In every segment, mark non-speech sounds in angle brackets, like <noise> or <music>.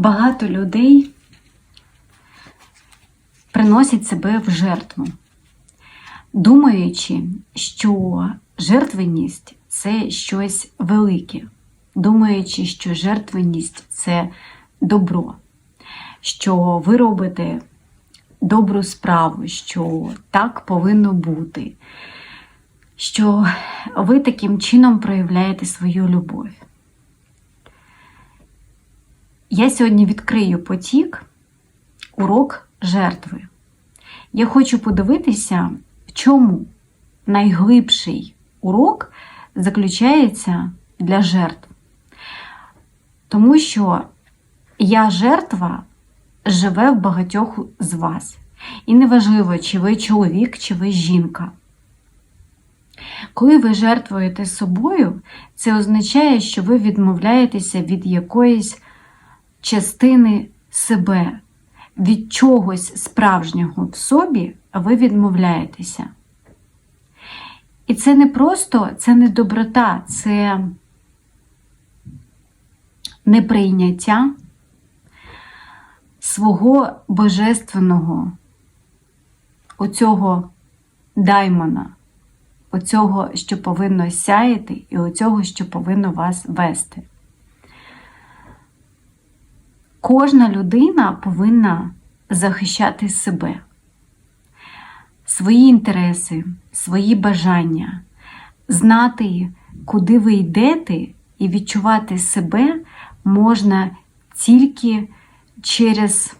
Багато людей приносять себе в жертву, думаючи, що жертвеність це щось велике, думаючи, що жертвеність це добро, що ви робите добру справу, що так повинно бути, що ви таким чином проявляєте свою любов. Я сьогодні відкрию потік, урок жертви. Я хочу подивитися, в чому найглибший урок заключається для жертв. Тому що я жертва живе в багатьох з вас. І неважливо, чи ви чоловік, чи ви жінка. Коли ви жертвуєте собою, це означає, що ви відмовляєтеся від якоїсь частини себе, від чогось справжнього в собі ви відмовляєтеся. І це не просто, це не доброта, це неприйняття свого божественного, оцього даймона, оцього, що повинно сяяти, і оцього, що повинно вас вести. Кожна людина повинна захищати себе, свої інтереси, свої бажання, знати, куди ви йдете, і відчувати себе можна тільки через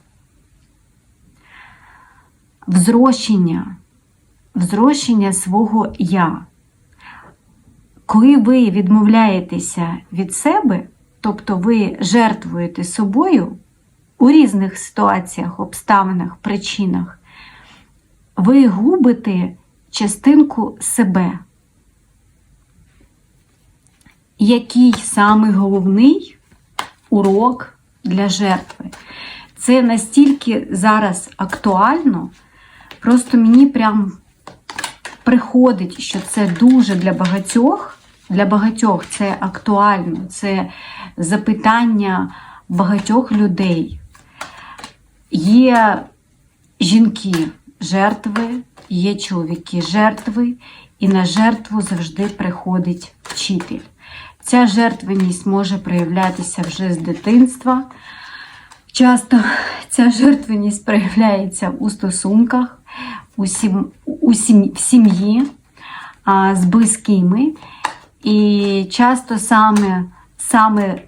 взрощення, взрощення свого я. Коли ви відмовляєтеся від себе, тобто ви жертвуєте собою у різних ситуаціях, обставинах, причинах, ви губите частинку себе. Який самий головний урок для жертви? Це настільки зараз актуально, просто мені прям приходить, що це дуже для багатьох. Для багатьох це актуально, це запитання багатьох людей. Є жінки жертви, є чоловіки жертви, і на жертву завжди приходить вчитель. Ця жертвеність може проявлятися вже з дитинства. Часто ця жертвеність проявляється у стосунках, у сім, у сім, в сім'ї з близькими. І часто саме, саме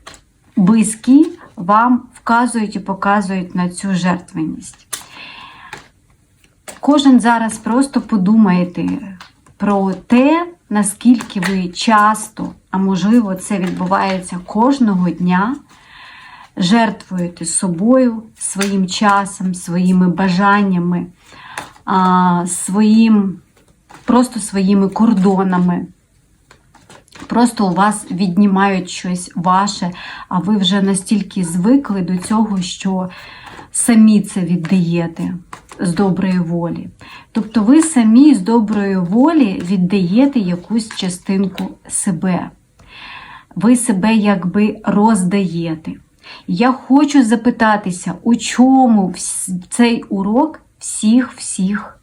близькі вам вказують і показують на цю жертвеність. Кожен зараз просто подумайте про те, наскільки ви часто, а можливо, це відбувається кожного дня, жертвуєте собою, своїм часом, своїми бажаннями, своїм, просто своїми кордонами. Просто у вас віднімають щось ваше, а ви вже настільки звикли до цього, що самі це віддаєте з доброї волі. Тобто ви самі з доброї волі віддаєте якусь частинку себе. Ви себе якби роздаєте. Я хочу запитатися, у чому цей урок всіх-всіх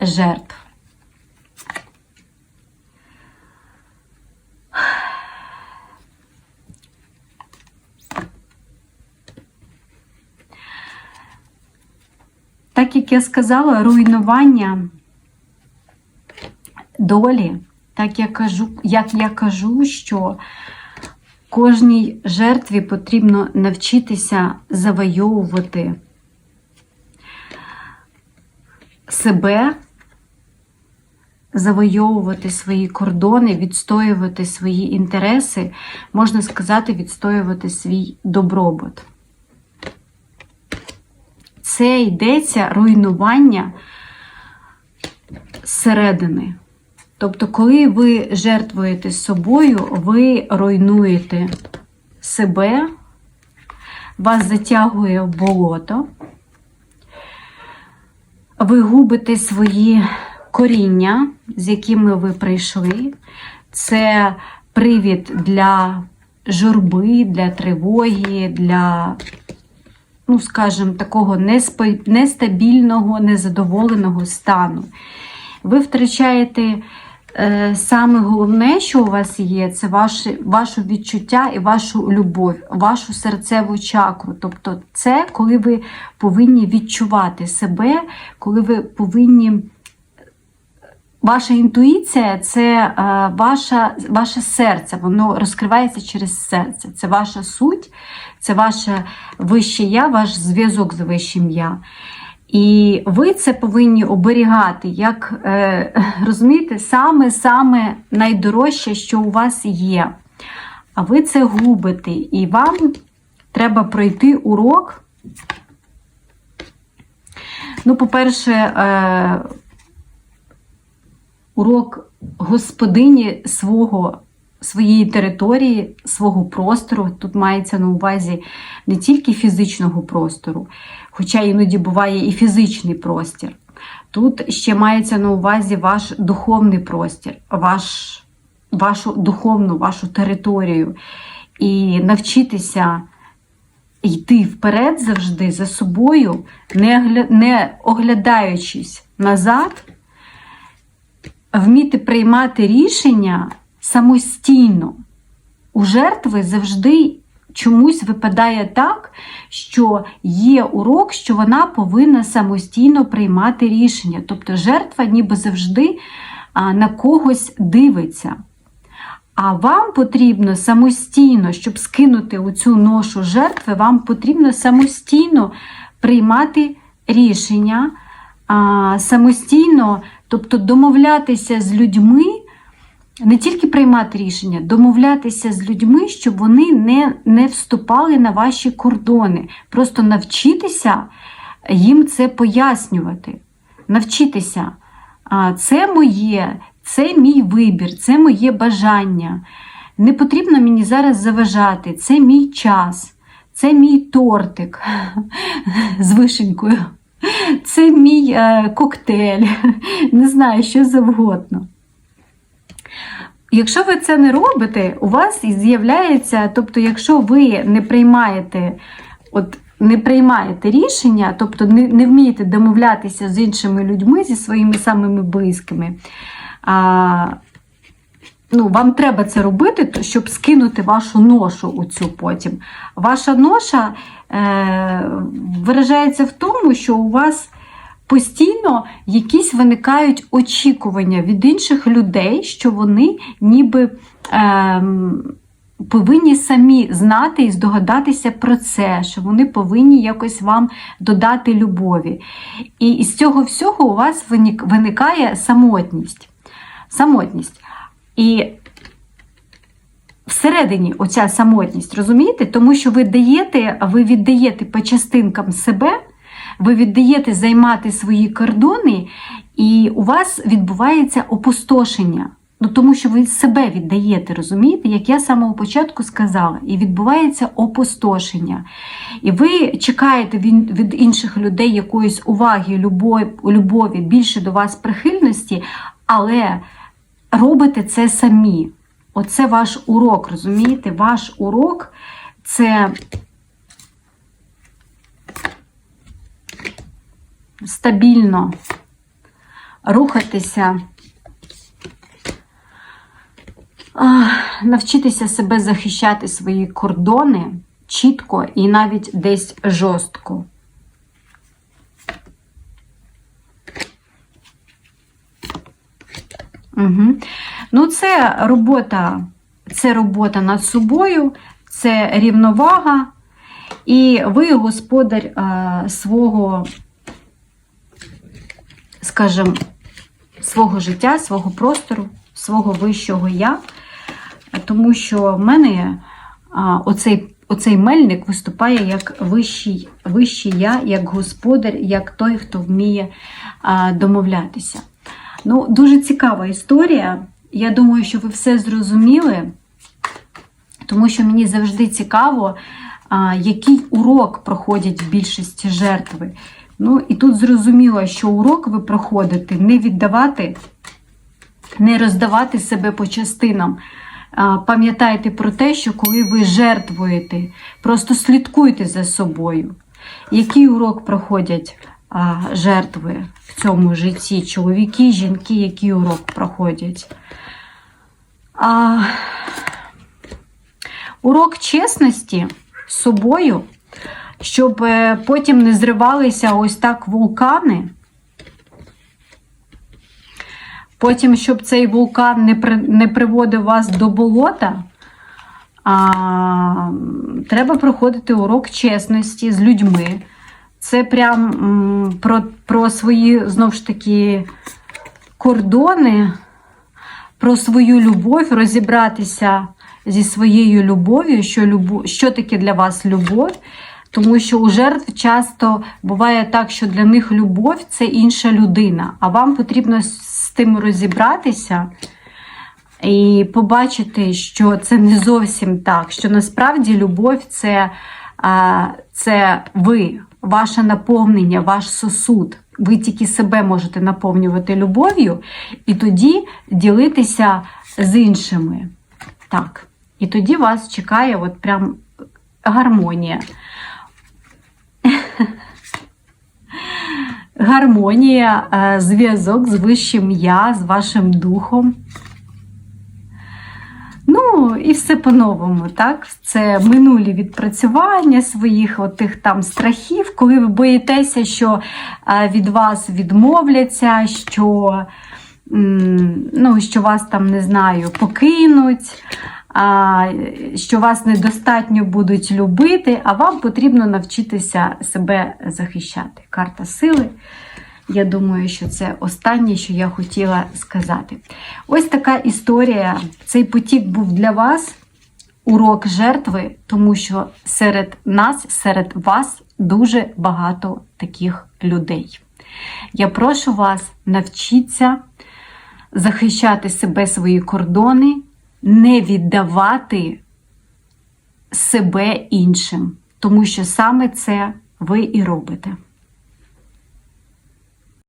жертв. Так як я сказала, руйнування долі, так я кажу, як я кажу, що кожній жертві потрібно навчитися завойовувати себе, завойовувати свої кордони, відстоювати свої інтереси, можна сказати, відстоювати свій добробут це йдеться руйнування зсередини. Тобто, коли ви жертвуєте собою, ви руйнуєте себе, вас затягує в болото, ви губите свої коріння, з якими ви прийшли. Це привід для журби, для тривоги, для, ну, скажімо, такого нестабільного, незадоволеного стану. Ви втрачаєте е, саме головне, що у вас є, це ваше, ваше відчуття і вашу любов, вашу серцеву чакру. Тобто, це коли ви повинні відчувати себе, коли ви повинні. Ваша інтуїція це е, ваша, ваше серце, воно розкривається через серце. Це ваша суть, це ваше вище я, ваш зв'язок з вищим я. І ви це повинні оберігати, як е, розумієте, саме-саме найдорожче, що у вас є. А ви це губите, і вам треба пройти урок. Ну, по-перше, е, урок господині свого, своєї території, свого простору. Тут мається на увазі не тільки фізичного простору, хоча іноді буває і фізичний простір. Тут ще мається на увазі ваш духовний простір, ваш, вашу духовну, вашу територію. І навчитися йти вперед завжди за собою, не, огля- не оглядаючись назад, вміти приймати рішення самостійно. У жертви завжди чомусь випадає так, що є урок, що вона повинна самостійно приймати рішення. Тобто жертва ніби завжди на когось дивиться. А вам потрібно самостійно, щоб скинути оцю ношу жертви, вам потрібно самостійно приймати рішення, самостійно, тобто домовлятися з людьми, не тільки приймати рішення, домовлятися з людьми, щоб вони не, не вступали на ваші кордони. Просто навчитися їм це пояснювати. Навчитися. Це моє, це мій вибір, це моє бажання. Не потрібно мені зараз заважати. Це мій час, це мій тортик <laughs> з вишенькою, це мій е, коктейль, не знаю, що завгодно. Якщо ви це не робите, у вас з'являється, тобто, якщо ви не приймаєте, от не приймаєте рішення, тобто не, не вмієте домовлятися з іншими людьми, зі своїми самими близькими, а, ну, вам треба це робити, щоб скинути вашу ношу у цю потім. Ваша ноша е, виражається в тому, що у вас постійно якісь виникають очікування від інших людей, що вони ніби ем, повинні самі знати і здогадатися про це, що вони повинні якось вам додати любові. І із цього всього у вас виникає самотність. Самотність. І всередині оця самотність, розумієте? Тому що ви даєте, ви віддаєте по частинкам себе, ви віддаєте займати свої кордони, і у вас відбувається опустошення. Ну, тому що ви себе віддаєте, розумієте, як я з самого початку сказала, і відбувається опустошення. І ви чекаєте від інших людей якоїсь уваги, любові, більше до вас прихильності, але робите це самі. Оце ваш урок, розумієте? Ваш урок це стабільно рухатися, навчитися себе захищати свої кордони чітко і навіть десь жорстко. Угу. Ну, це робота, це робота над собою, це рівновага, і ви господар е, свого, скажімо, свого життя, свого простору, свого вищого я. Тому що в мене а, оцей, оцей мельник виступає як вищий, вищий я, як господар, як той, хто вміє а, домовлятися. Ну, дуже цікава історія. Я думаю, що ви все зрозуміли, тому що мені завжди цікаво, який урок проходять в більшості жертви. Ну, і тут зрозуміло, що урок ви проходите не віддавати, не роздавати себе по частинам, пам'ятайте про те, що коли ви жертвуєте, просто слідкуйте за собою. Який урок проходять жертви в цьому житті? Чоловіки, жінки, який урок проходять? А, урок чесності з собою, щоб е, потім не зривалися ось так вулкани. Потім, щоб цей вулкан не, при, не приводив вас до болота, а, треба проходити урок чесності з людьми. Це прям про, про свої, знову ж таки, кордони, про свою любов, розібратися зі своєю любов'ю, що, любов, що таке для вас любов. Тому що у жертв часто буває так, що для них любов це інша людина, а вам потрібно з тим розібратися і побачити, що це не зовсім так, що насправді любов це, це ви, ваше наповнення, ваш сосуд. Ви тільки себе можете наповнювати любов'ю і тоді ділитися з іншими. Так. І тоді вас чекає от прям гармонія. Гармонія, е, зв'язок з вищим я, з вашим духом. Ну, і все по-новому, так? Це минулі відпрацювання своїх отих там страхів, коли ви боїтеся, що е, від вас відмовляться, що, ну, що вас там, не знаю, покинуть, що вас недостатньо будуть любити, а вам потрібно навчитися себе захищати. Карта сили. Я думаю, що це останнє, що я хотіла сказати. Ось така історія. Цей потік був для вас урок жертви, тому що серед нас, серед вас дуже багато таких людей. Я прошу вас, навчіться захищати себе, свої кордони, не віддавати себе іншим, тому що саме це ви і робите.